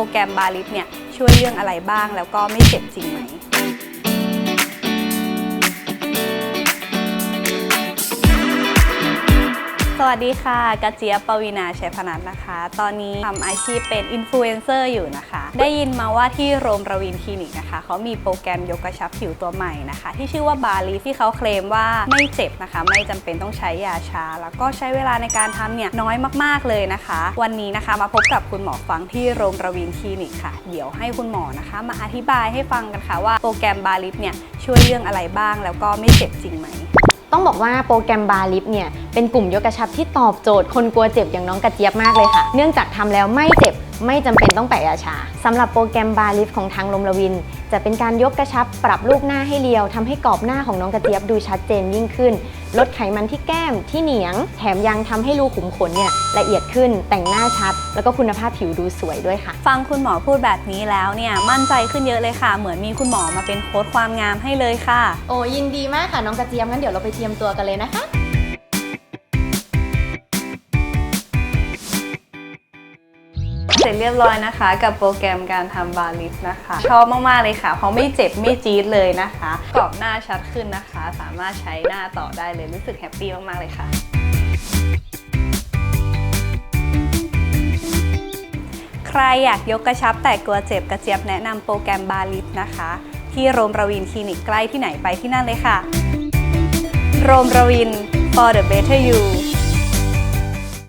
โปรแกรมบาลิฟเนี่ยช่วยเรื่องอะไรบ้างแล้วก็ไม่เจ็บจริงไหม สวัสดีค่ะกระเจี๊ยบปวีนาชัยพนัทนะคะ ตอนนี้ทำอาชีพเป็นอินฟลูเอนเซอร์อยู่นะคะ ได้ยินมาว่าที่โรมระวินคลินิกนะคะ เขามีโปรแกรมยกกระชับผิวตัวใหม่นะคะ ที่ชื่อว่าบาลีที่เขาเคลมว่าไม่เจ็บนะคะ ไม่จำเป็นต้องใช้ยาชา แล้วก็ใช้เวลาในการทำเนี่ยน้อยมากๆเลยนะคะ วันนี้นะคะมาพบกับคุณหมอฟังที่โรมระวินคลินิกค่ะ เดี๋ยวให้คุณหมอนะคะ มาอธิบายให้ฟังกันค่ะว่าโปรแกรมบาลิฟเนี่ยช่วยเรื่องอะไรบ้าง แล้วก็ไม่เจ็บจริงไหม ต้องบอกว่าโปรแกรมบาลิฟเนี่ยเป็นกลุ่มยกกระชับที่ตอบโจทย์คนกลัวเจ็บอย่างน้องกระเจี๊ยบมากเลยค่ะ เนื่องจากทำแล้วไม่เจ็บ ไม่จำเป็นต้องแปะยาชาสำหรับโปรแกรมบาลิฟของทางลมระวิน จะเป็นการยกกระชับปรับรูปหน้าให้เรียวทำให้กรอบหน้าของน้องกระเจี๊ยบดูชัดเจนยิ่งขึ้น ลดไขมันที่แก้มที่เหนียง แถมยังทำให้รูขุมขนเนี่ยละเอียดขึ้นแต่งหน้าชัด แล้วก็คุณภาพผิวดูสวยด้วยค่ะ ฟังคุณหมอพูดแบบนี้แล้วเนี่ยมั่นใจขึ้นเยอะเลยค่ะ เหมือนมีคุณหมอมาเป็นโค้ชความงามให้เลยค่ะ โอ้ยินดีมากค่ะน้องกระเจี๊ยบงั้นเดี๋ยวเราไปเตรียมตัวกันเลยนะคะ ร็จเรียบร้อยนะคะ กับโปรแกรมการทำบาลิฟนะคะ ชอบมากๆเลยค่ะ เพราะไม่เจ็บไม่จี๊ดเลยนะคะกรอบหน้าชัดขึ้นนะคะ สามารถใช้หน้าต่อได้เลยรู้สึกแฮปปี้มากๆเลยค่ะใครอยากยกกระชับแต่กลัวเจ็บกระเจี๊ยบแนะนำโปรแกรมบาลิฟนะคะ ที่โรมระวินคลินิกใกล้ที่ไหนไปที่นั่นเลยค่ะ โรมระวิน for the better you